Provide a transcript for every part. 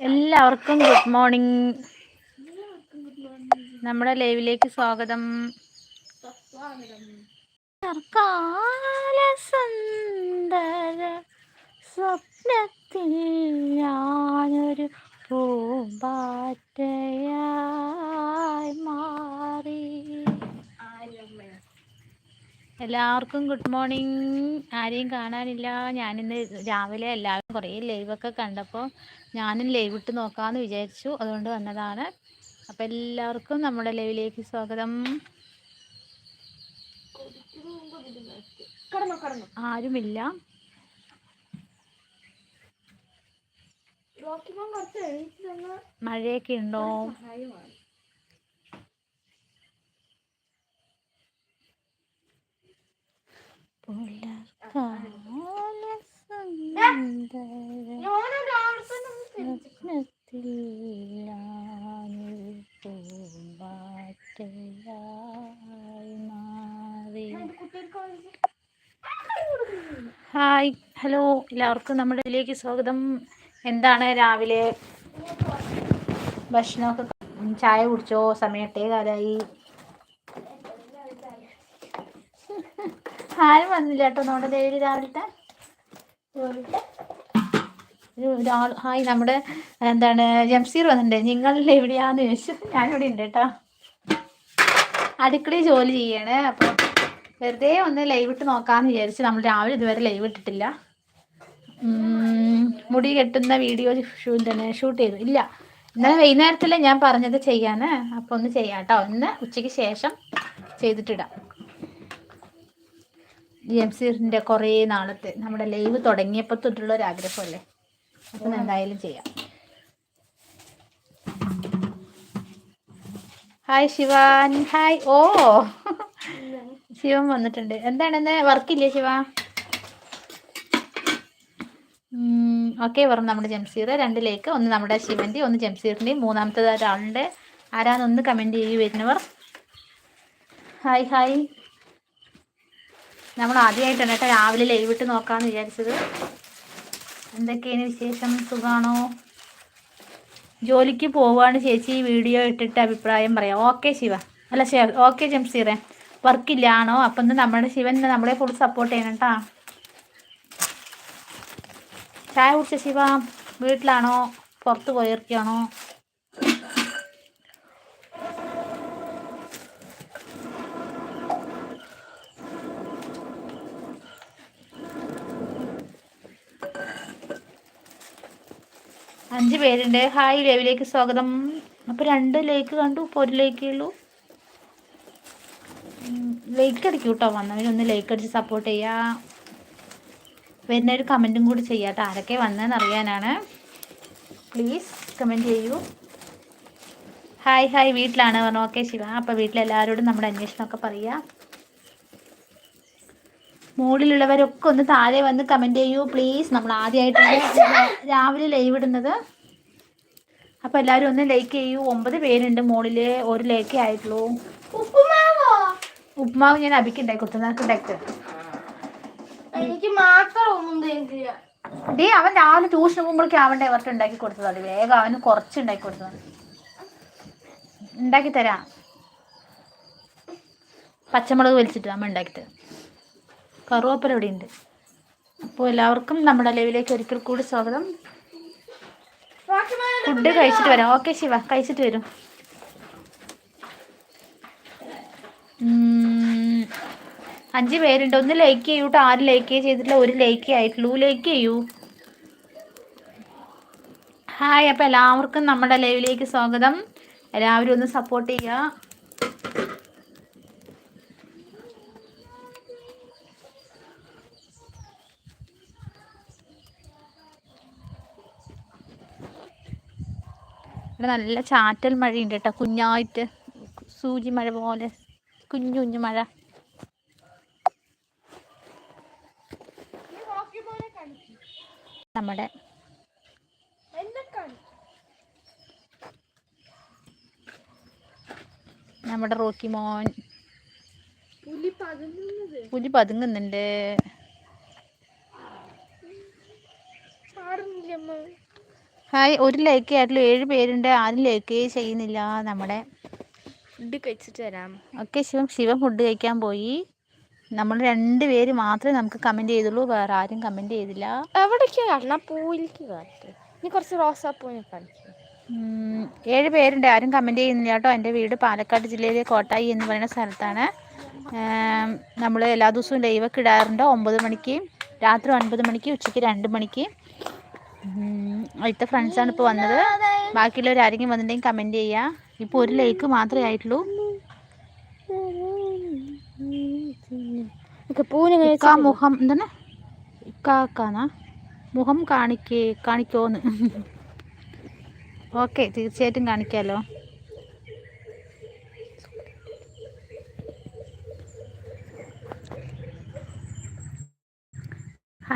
എല്ലാവർക്കും good morning. നമ്മുടെ ലൈവിലേക്ക് സ്വാഗതം. കാലസുന്ദര സ്വപ്നത്തിൽ ഞാനൊരു പൂമ്പാറ്റയായി മാറി. എല്ലാവർക്കും ഗുഡ് മോർണിംഗ് ആരെയും കാണാനില്ല. ഞാനിന്ന് രാവിലെ എല്ലാവരും കുറേ ലൈവൊക്കെ കണ്ടപ്പോൾ ഞാനും ലൈവ് ഇട്ട് നോക്കാമെന്ന് വിചാരിച്ചു. അതുകൊണ്ട് വന്നതാണ്. അപ്പോൾ എല്ലാവർക്കും നമ്മുടെ ലൈവിലേക്ക് സ്വാഗതം. ആരുമില്ല. മഴയൊക്കെ ഉണ്ടോ സ്വപ്നത്തിൽ ഞാനൊരു പൂമ്പാറ്റയായി മാറി ഹായ് ഹലോ എല്ലാവർക്കും നമ്മുടെ ഇതിലേക്ക് സ്വാഗതം. എന്താണ് രാവിലെ? ഭക്ഷണമൊക്കെ ചായ കുടിച്ചോ? സമയം എട്ടേ കാലായി. ആരും വന്നില്ല കേട്ടോ നമ്മുടെ ഡെയിലി രാവിലത്തെ ഹായ് നമ്മുടെ എന്താണ് ജംസീർ വന്നിട്ടുണ്ട്. നിങ്ങൾ എവിടെയാന്ന് ചോദിച്ചു. ഞാനിവിടെ ഉണ്ട് കേട്ടോ. അടുക്കളയിൽ ജോലി ചെയ്യാണ്. അപ്പോൾ വെറുതെ ഒന്ന് ലൈവ് ഇട്ട് നോക്കാന്ന് വിചാരിച്ചു നമ്മൾ രാവിലെ ഇതുവരെ ലൈവ് ഇട്ടിട്ടില്ല. മുടി കെട്ടുന്ന വീഡിയോ തന്നെ ഷൂട്ട് ചെയ്തു. ഇല്ല. ഇന്നലെ വൈകുന്നേരത്തില്ല ഞാൻ പറഞ്ഞത് ചെയ്യാന്. അപ്പോൾ ഒന്ന് ചെയ്യാം കേട്ടോ. ഇന്ന് ഉച്ചയ്ക്ക് ശേഷം ചെയ്തിട്ടിടാം. ജംസീറിന്റെ കുറേ നാളത്തെ നമ്മുടെ ലൈവ് തുടങ്ങിയപ്പോൾ തൊട്ടുള്ള ഒരു ആഗ്രഹമല്ലേ അപ്പം എന്തായാലും ചെയ്യാം. ഹായ് ശിവാൻ. ഹായ് ഓ. ശിവൻ വന്നിട്ടുണ്ട്. എന്താണെന്ന് വർക്കില്ലേ ശിവ? ഓക്കെ പറഞ്ഞു നമ്മുടെ ജംസീർ രണ്ടിലേക്ക്. ഒന്ന് നമ്മുടെ ശിവന്റെ ഒന്ന് ജംസീറിന്റെയും മൂന്നാമത്തെ ഒരാളുടെ ആരാന്നൊന്ന് കമന്റ് ചെയ്യൂ വരുന്നവർ. ഹായ് ഹായ് നമ്മൾ ആദ്യമായിട്ടാണ് കേട്ടോ രാവിലെ ലൈവ് ഇട്ട് നോക്കാമെന്ന് വിചാരിച്ചത്. എന്തൊക്കെയാണ് വിശേഷം? സുഖാണോ? ജോലിക്ക് പോവാണ് ചേച്ചി. ഈ വീഡിയോ ഇട്ടിട്ട് അഭിപ്രായം പറയാം. ഓക്കെ ശിവ. അല്ല ശിവ ഓക്കെ ജംസീറെ. വർക്കില്ലാണോ അപ്പം ഇന്ന് നമ്മുടെ ശിവൻ നമ്മളെ ഫുൾ സപ്പോർട്ട് ചെയ്യണം കേട്ടോ ചായ കുടിച്ച ശിവ? വീട്ടിലാണോ? പുറത്ത് പോയിരിക്കുകയാണോ? അഞ്ച് പേരുണ്ട്. ഹായ് ലൈവിലേക്ക് സ്വാഗതം. അപ്പോൾ രണ്ട് ലേക്ക് കണ്ടു ഇപ്പോൾ ഒരു ലേക്കേ ഉള്ളൂ. ലൈക്ക് അടിക്കും കേട്ടോ വന്നവരൊന്ന് ലൈക്ക് അടിച്ച് സപ്പോർട്ട് ചെയ്യാ. വരുന്ന ഒരു കമന്റും കൂടി ചെയ്യാം കേട്ടോ ആരൊക്കെ വന്നതെന്ന് അറിയാനാണ്. പ്ലീസ് കമന്റ് ചെയ്യൂ. ഹായ് ഹായ് വീട്ടിലാണ്. പറഞ്ഞു ഓക്കെ ശിവ. അപ്പോൾ വീട്ടിലെല്ലാവരോടും നമ്മുടെ അന്വേഷണമൊക്കെ പറയുക മുകളിലുള്ളവരൊക്കെ ഒന്ന് താഴെ വന്ന് കമന്റ് ചെയ്യൂ പ്ലീസ് നമ്മൾ ആദ്യമായിട്ടാണ് രാവിലെ ലൈവ് ഇടുന്നത്. അപ്പോൾ എല്ലാവരും ഒന്ന് ലൈക്ക് ചെയ്യൂ. ഒമ്പത് പേരുണ്ട് മുകളിൽ ഒരു ലൈക്കേ ആയിട്ടുള്ളൂ. ഉപ്പുമാവോ? ഉപ്മാവ് ഞാൻ കൊടുത്തു നിനക്ക് ഉണ്ടാക്കി. എനിക്ക് മാത്രം ഒന്നും തരില്ല ഡേ അവൻ രാവിലെ ട്യൂഷൻ പോകുമ്പോഴേക്കും അവന്റെ അവർക്ക് ഉണ്ടാക്കി കൊടുത്തതാണ് വേഗം അവന് കുറച്ച് ഉണ്ടാക്കി കൊടുത്തതാണ് ഉണ്ടാക്കി തരാം. പച്ചമുളക് വലിച്ചിട്ട് അമ്മ ഉണ്ടാക്കി തരാം കറുവേപ്പല ഇവിടെ ഉണ്ട്. അപ്പോൾ എല്ലാവർക്കും നമ്മുടെ ലൈവിലേക്ക് ഒരിക്കൽ കൂടി സ്വാഗതം. ഫുഡ് കഴിച്ചിട്ട് വരാം. ഓക്കെ ശിവ. കഴിച്ചിട്ട് വരും. അഞ്ച് പേരുണ്ട്. ഒന്ന് ലൈക്ക് ചെയ്യൂ കേട്ടോ ആരും ലൈക്ക് ചെയ്തിട്ടില്ല. ഒരു ലൈക്ക് ആയിട്ടുള്ളൂ. ലൈക്ക് ചെയ്യൂ. ഹായ് അപ്പോൾ എല്ലാവർക്കും നമ്മുടെ ലൈവിലേക്ക് സ്വാഗതം. എല്ലാവരും ഒന്ന് സപ്പോർട്ട് ചെയ്യുക ഇവിടെ നല്ല ചാറ്റൽ മഴയുണ്ട് കേട്ടോ. കുഞ്ഞായിട്ട് സൂചി മഴ പോലെ. കുഞ്ഞു കുഞ്ഞു മഴ. നമ്മുടെ നമ്മുടെ റോക്കി മോൻ. പുലി പതുങ്ങുന്നുണ്ട്. ഹായ് ഒരു ലൈക്ക് ആയിട്ടുള്ള ഏഴ് പേരുണ്ട്. ആരും ലൈക്ക് ചെയ്യുന്നില്ല. നമ്മുടെ ഫുഡ് കഴിച്ചിട്ട് വരാം. ഓക്കെ ശിവം ശിവൻ ഫുഡ് കഴിക്കാൻ പോയി. നമ്മൾ രണ്ട് പേര് മാത്രമേ നമുക്ക് കമന്റ് ചെയ്തുള്ളൂ. വേറെ ആരും കമന്റ് ചെയ്തില്ല. എവിടേക്കാ കാണണം പൂവിലേക്ക് കാട്ട് ഇനി കുറച്ച് റോസാപ്പൂവിനെ കാണിച്ചു ഉം, ഏഴ് പേരുണ്ട്. ആരും കമന്റ് ചെയ്യുന്നില്ല കേട്ടോ. എന്റെ വീട് പാലക്കാട് ജില്ലയിലെ കോട്ടായി എന്ന് പറയുന്ന സ്ഥലത്താണ്. നമ്മൾ എല്ലാ ദിവസവും ലൈവൊക്കെ ഇടാറുണ്ട്. ഒമ്പത് മണിക്ക് രാത്രി ഒൻപത് മണിക്ക് ഉച്ചയ്ക്ക് രണ്ട് മണിക്ക്. അടുത്ത ഫ്രണ്ട്സാണ് ഇപ്പോൾ വന്നത്. ബാക്കിയുള്ളവർ ആരെങ്കിലും വന്നിട്ടുണ്ടെങ്കിൽ കമന്റ് ചെയ്യുക ഇപ്പോൾ ഒരു ലൈക്ക് മാത്രമേ ആയിട്ടുള്ളൂ. മുഖം എന്താണ്? ഇക്കാക്കാന്നാ മുഖം കാണിക്കേ കാണിക്കോന്ന്. ഓക്കെ തീർച്ചയായിട്ടും കാണിക്കാമല്ലോ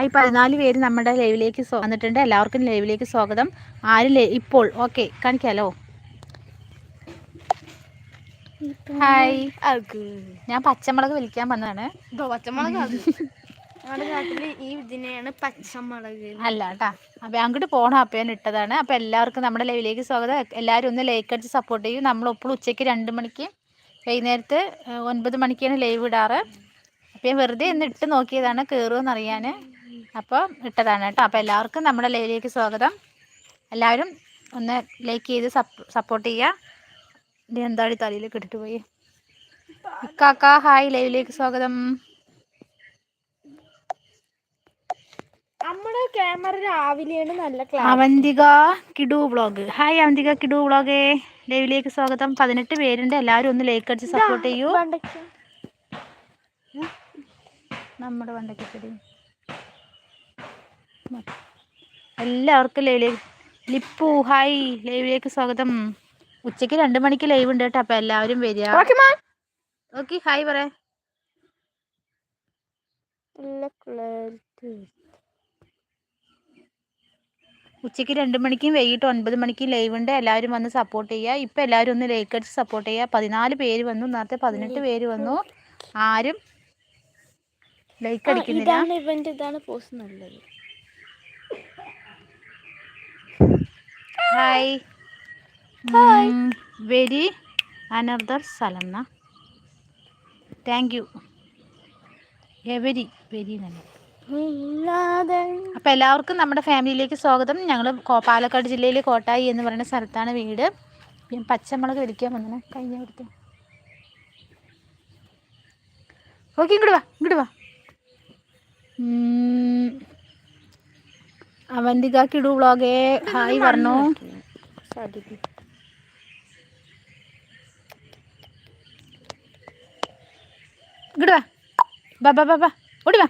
ഹായ് പതിനാല് പേര് നമ്മുടെ ലൈവിലേക്ക് വന്നിട്ടുണ്ട്. എല്ലാവർക്കും ലൈവിലേക്ക് സ്വാഗതം. ആര് ഇപ്പോൾ ഓക്കെ കാണിക്കാലോ? ഹായ്. ഞാൻ പച്ചമുളക് വിളിക്കാൻ വന്നതാണ്. പച്ചമുളക് ഈ ഇതിനെയാണ് പച്ചമുളക്. അല്ല കേട്ടാ. അപ്പം അങ്ങോട്ട് പോണം അപ്പം ഞാൻ ഇട്ടതാണ്. അപ്പം എല്ലാവർക്കും നമ്മുടെ ലൈവിലേക്ക് സ്വാഗതം. എല്ലാവരും ഒന്ന് ലൈക്ക് അടിച്ച് സപ്പോർട്ട് ചെയ്യും. നമ്മൾ ഇപ്പോൾ ഉച്ചയ്ക്ക് രണ്ട് മണിക്ക് വൈകുന്നേരത്ത് ഒൻപത് മണിക്കാണ് ലൈവ് ഇടാറ്. അപ്പം ഞാൻ വെറുതെ ഒന്ന് ഇട്ട് നോക്കിയതാണ് കയറുമെന്ന് അറിയാൻ അപ്പോൾ ഇട്ടതാണ് കേട്ടോ. അപ്പോൾ എല്ലാവർക്കും നമ്മുടെ ലൈവിലേക്ക് സ്വാഗതം. എല്ലാവരും ഒന്ന് ലൈക്ക് ചെയ്ത് സപ്പോർട്ട് ചെയ്യുക. എന്താടി തലയിലേക്ക് ഇട്ടിട്ട് പോയി? ഇക്കാക്ക ഹായ് ലൈവിലേക്ക് സ്വാഗതം. നമ്മുടെ ക്യാമറ രാവിലെയാണ് നല്ല അവന്തിക കിഡു വ്ളോഗ് ഹായ് അവന്തിക കിഡു വ്ളോഗേ ലൈവിലേക്ക് സ്വാഗതം. പതിനെട്ട് പേരുണ്ട്. എല്ലാവരും ഒന്ന് ലൈക്ക് അടിച്ച് സപ്പോർട്ട് ചെയ്യൂ. നമ്മുടെ വണ്ടക്കച്ചെടി എല്ലാവർക്കും ലൈവിലേക്ക് ലിപ്പു ഹായ്. ലൈവിലേക്ക് സ്വാഗതം. ഉച്ചയ്ക്ക് രണ്ട് മണിക്ക് ലൈവ് ഉണ്ട് കേട്ടോ അപ്പൊ എല്ലാവരും വരിക. ഓക്കെ ഹായ് പറ. ഉച്ചയ്ക്ക് രണ്ട് മണിക്കും വൈകിട്ട് ഒൻപത് മണിക്കും ലൈവ് ഉണ്ട്. എല്ലാവരും വന്ന് സപ്പോർട്ട് ചെയ്യുക. ഇപ്പൊ എല്ലാവരും ഒന്ന് ലൈക്ക് അടിച്ച് സപ്പോർട്ട് ചെയ്യുക. പതിനാല് പേര് വന്നു. നേരത്തെ പതിനെട്ട് പേര് വന്നു. ആരും ലൈക്ക് അടിക്കുന്നില്ല. ഇതാണ് പോസ്റ്റ് നല്ലത്. ഹായ് വെരി അനർദർ സലന്ന താങ്ക് യു എവരി വെരി നല്ല അപ്പോൾ എല്ലാവർക്കും നമ്മുടെ ഫാമിലിയിലേക്ക് സ്വാഗതം. ഞങ്ങൾ പാലക്കാട് ജില്ലയിലെ കോട്ടായി എന്ന് പറയുന്ന സ്ഥലത്താണ് വീട്. ഞാൻ പച്ചമുളക് വിളിക്കാൻ വന്നേ കഴിഞ്ഞ കൊടുത്ത് ഓക്കെ ഇങ്ങോട്ട് വാ ഇങ്ങോട്ട് വാ. അവന്തിക കിടു വ്ളോഗേ ഹായ് പറഞ്ഞു സാധിക്കും. ഇങ്ങോട്ട് വാ. ബാ ബാ ബാ ബാ. ഓടി വാ.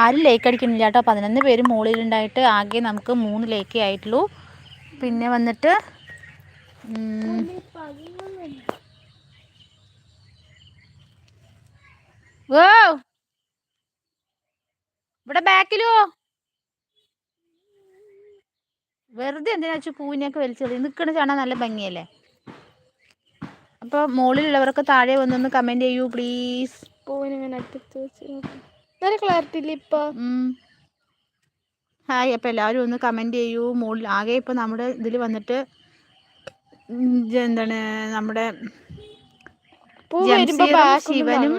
ആരും ലേക്ക് അടിക്കുന്നില്ല കേട്ടോ. പതിനൊന്ന് പേര് മുകളിലുണ്ടായിട്ട് ആകെ നമുക്ക് മൂന്ന് ലേക്കേ ആയിട്ടുള്ളൂ. പിന്നെ വന്നിട്ട് ഇവിടെ ബാക്കിലോ വെറുതെ എന്തിനാ വെച്ചാൽ പൂവിനെയൊക്കെ വലിച്ചെറിയും നിൽക്കണ കാണാൻ നല്ല ഭംഗിയല്ലേ? അപ്പോൾ മുകളിലുള്ളവർക്ക് താഴെ വന്നൊന്ന് കമന്റ് ചെയ്യൂ പ്ലീസ് പൂവിനിങ്ങനെ അടുത്ത്. നല്ല ക്ലാരിറ്റി ഇല്ല ഇപ്പൊ. ഹായ് അപ്പോൾ എല്ലാവരും ഒന്ന് കമന്റ് ചെയ്യൂ. മുകളിൽ ആകെ ഇപ്പോൾ നമ്മുടെ ഇതിൽ വന്നിട്ട് എന്താണ് നമ്മുടെ ശിവനും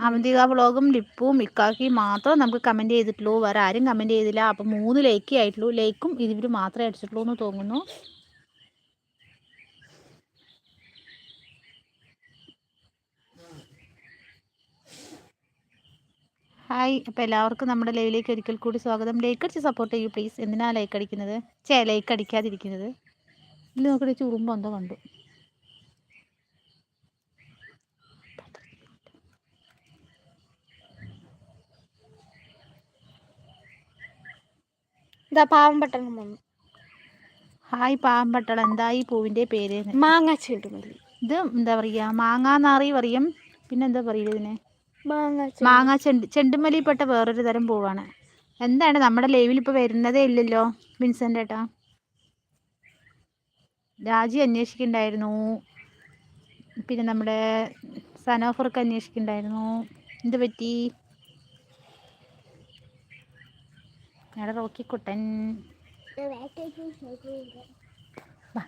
അവന്തിക വ്ളോഗും ലിപ്പും ഇക്കാക്കി മാത്രം നമുക്ക് കമന്റ് ചെയ്തിട്ടുള്ളൂ. വേറെ ആരും കമന്റ് ചെയ്തില്ല. അപ്പം മൂന്ന് ലൈക്കേ ആയിട്ടുള്ളൂ. ലൈക്കും ഇതിവർ മാത്രമേ അടിച്ചിട്ടുള്ളൂ എന്ന് തോന്നുന്നു. ഹായ് അപ്പോൾ എല്ലാവർക്കും നമ്മുടെ ലൈവിലേക്ക് ഒരിക്കൽ കൂടി സ്വാഗതം. ലൈക്ക് അടിച്ച് സപ്പോർട്ട് ചെയ്യൂ പ്ലീസ് എന്തിനാണ് ലൈക്ക് അടിക്കുന്നത്? ചേ ലൈക്ക് അടിക്കാതിരിക്കുന്നത്. ഇതിൽ നോക്കിയിട്ട് ചുറുമ്പോ എന്തോ കണ്ടു. ഇതാ പാവം പെട്ടെന്ന് വന്നു ഹായ് പാമ്പട്ടൾ എന്താ ഈ പൂവിന്റെ പേര് മാങ്ങാ മാങ്ങ ചെണ്ടുമല്ലി ഇത് എന്താ പറയുക മാങ്ങാനാറി പറയും. പിന്നെ എന്താ പറയുക ഇതിനെ? മാങ്ങ മാങ്ങാ ചെണ്ട് ചെണ്ടുമല്ലിപ്പെട്ട വേറൊരു തരം പൂവാണ്. എന്താണ് നമ്മുടെ ലൈവിൽ ഇപ്പോൾ വരുന്നതേ ഇല്ലല്ലോ വിൻസെന്റ് ഏട്ടാ? രാജി അന്വേഷിക്കുന്നുണ്ടായിരുന്നു പിന്നെ നമ്മുടെ സനോഫർക്ക് അന്വേഷിക്കുന്നുണ്ടായിരുന്നു എന്ത് പറ്റി? ഞങ്ങളുടെ റോക്കിക്കുട്ടൻ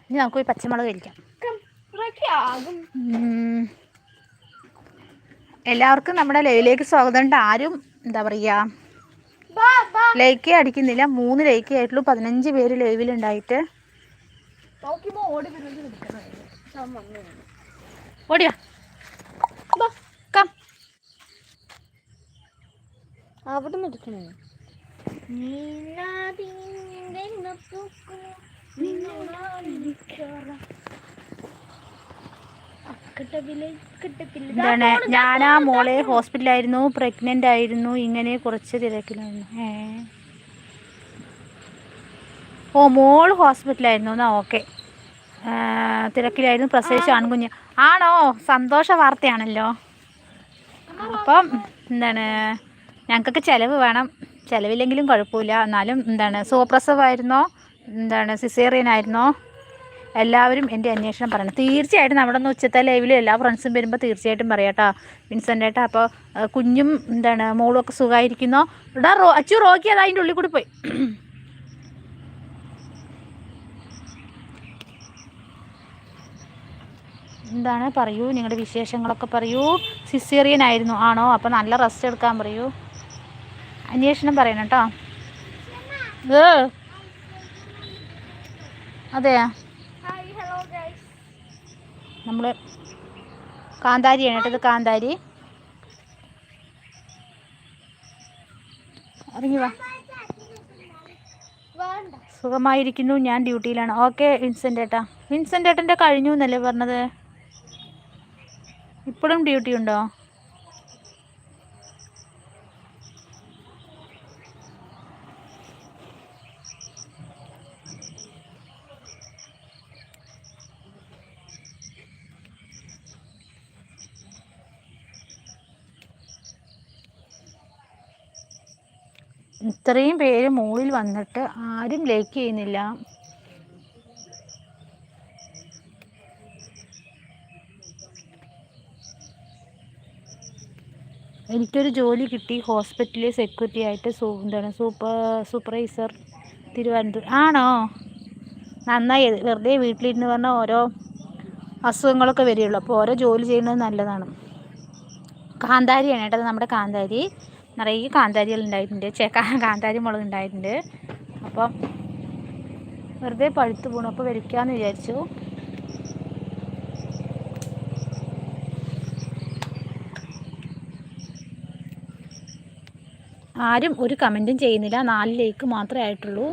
ഇനി നമുക്ക് പോയി പച്ചമുളക് കഴിക്കാം. എല്ലാവർക്കും നമ്മുടെ ലൈവിലേക്ക് സ്വാഗതം ഉണ്ട്. ആരും എന്താ പറയുക ബാ ലൈക്കേ അടിക്കുന്നില്ല. മൂന്ന് ലൈക്കേ ആയിട്ടുള്ളൂ. പതിനഞ്ച് പേര് ലൈവിലുണ്ടായിട്ട് ഓടിയാ അവിടെ നിന്ന് എടുക്കണേ. എന്താണ്? ഞാൻ ആ മോളെ ഹോസ്പിറ്റലായിരുന്നു പ്രഗ്നന്റ് ആയിരുന്നു ഇങ്ങനെ കുറച്ച് തിരക്കിലായിരുന്നു. ഏ. ഓ മോൾ ഹോസ്പിറ്റലായിരുന്നു. എന്നാ ഓക്കെ. തിരക്കിലായിരുന്നു പ്രസവിച്ച ആൺകുഞ്ഞ്. ആണോ? സന്തോഷ വാർത്തയാണല്ലോ. അപ്പം എന്താണ്? ഞങ്ങൾക്കൊക്കെ ചിലവ് വേണം. ചിലവില്ലെങ്കിലും കുഴപ്പമില്ല. എന്നാലും എന്താണ് സുഖപ്രസവമായിരുന്നോ എന്താണ് സിസേറിയൻ ആയിരുന്നോ എല്ലാവരും എന്റെ അന്വേഷണം പറയണം. തീർച്ചയായിട്ടും നമ്മുടെ ഒന്ന് ഉച്ചത്തെ ലൈവിൽ എല്ലാ ഫ്രണ്ട്സും വരുമ്പോൾ തീർച്ചയായിട്ടും പറയാട്ടോ. വിൻസെന്റ് ഏട്ടാ അപ്പോൾ കുഞ്ഞും എന്താണ് മോളും ഒക്കെ സുഖമായിരിക്കുന്നോ ഇവിടെ റോ അച്ചു റോക്കി അത് അതിന്റെ ഉള്ളിൽ കൂടി പോയി. എന്താണ് പറയൂ? നിങ്ങളുടെ വിശേഷങ്ങളൊക്കെ പറയൂ. സിസേറിയൻ ആയിരുന്നു ആണോ? അപ്പോൾ നല്ല റെസ്റ്റ് എടുക്കാൻ പറയൂ. അന്വേഷണം പറയണം കേട്ടോ ഏ. അതെയാ? നമ്മൾ കാന്താരിയാണ് കേട്ടോ ഇത് കാന്താരി. ഇറങ്ങി വാ. സുഖമായിരിക്കുന്നു ഞാൻ ഡ്യൂട്ടിയിലാണ്. ഓക്കെ വിൻസെന്റ് ഏട്ടാ. വിൻസെന്റ് ഏട്ടന്റെ കഴിഞ്ഞു എന്നല്ലേ പറഞ്ഞത്? ഇപ്പോഴും ഡ്യൂട്ടി ഉണ്ടോ ഇത്രയും പേര് മുകളിൽ വന്നിട്ട് ആരും ലൈക്ക് ചെയ്യുന്നില്ല. എനിക്കൊരു ജോലി കിട്ടി. ഹോസ്പിറ്റലിൽ സെക്യൂരിറ്റി ആയിട്ട് സൂ എന്താണ് സൂപ്പർ സൂപ്പർവൈസർ തിരുവനന്തപുരം ആണോ? നന്നായി വെറുതെ വീട്ടിലിരുന്ന് പറഞ്ഞാൽ ഓരോ അസുഖങ്ങളൊക്കെ വരികയുള്ളൂ. അപ്പോൾ ഓരോ ജോലി ചെയ്യുന്നത് നല്ലതാണ്. കാന്താരിയാണ് കേട്ടത് നമ്മുടെ കാന്താരി. നിറയെ കാന്താരികൾ ഉണ്ടായിട്ടുണ്ട് ചേ കാന്താരി മുളക് ഉണ്ടായിട്ടുണ്ട് അപ്പം വെറുതെ പഴുത്ത് പോണു അപ്പോൾ വരിക്കാന്ന് വിചാരിച്ചു. ആരും ഒരു കമന്റും ചെയ്യുന്നില്ല. നാല് ലേക്ക് മാത്രമേ ആയിട്ടുള്ളൂ.